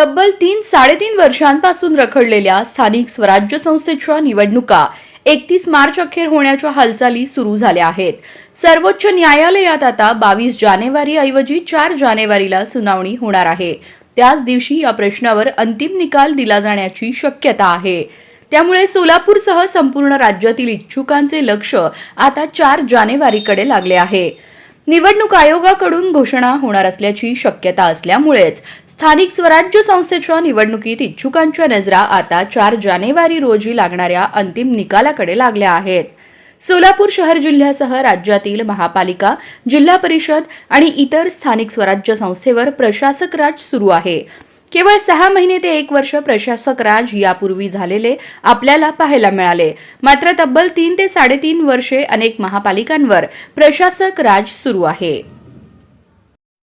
तब्बल तीन साडेतीन वर्षांपासून रखडलेल्या स्थानिक स्वराज्य संस्थेच्या निवडणुका एकतीस मार्च अखेर होण्याच्या हालचाली सुरू झाल्या आहेत. सर्वोच्च न्यायालयात आता बावीस जानेवारी ऐवजी चार जानेवारीला सुनावणी होणार आहे. त्याच दिवशी या प्रश्नावर अंतिम निकाल दिला जाण्याची शक्यता आहे. त्यामुळे सोलापूरसह संपूर्ण राज्यातील इच्छुकांचे लक्ष आता चार जानेवारीकडे लागले आहे. निवडणूक आयोगाकडून घोषणा होणार असल्याची शक्यता असल्यामुळेच स्थानिक स्वराज्य संस्थेच्या निवडणुकीत इच्छुकांच्या नजरा आता चार जानेवारी रोजी लागणाऱ्या अंतिम निकालाकडे लागल्या आहेत. सोलापूर शहर जिल्ह्यासह राज्यातील महापालिका जिल्हा परिषद आणि इतर स्थानिक स्वराज्य संस्थेवर प्रशासक राज सुरू आहे. केवळ सहा महिने ते एक वर्ष प्रशासक राज यापूर्वी झालेले आपल्याला पाहायला मिळाले. मात्र तब्बल तीन ते साडेतीन वर्षे अनेक महापालिकांवर प्रशासक राज सुरू आहे.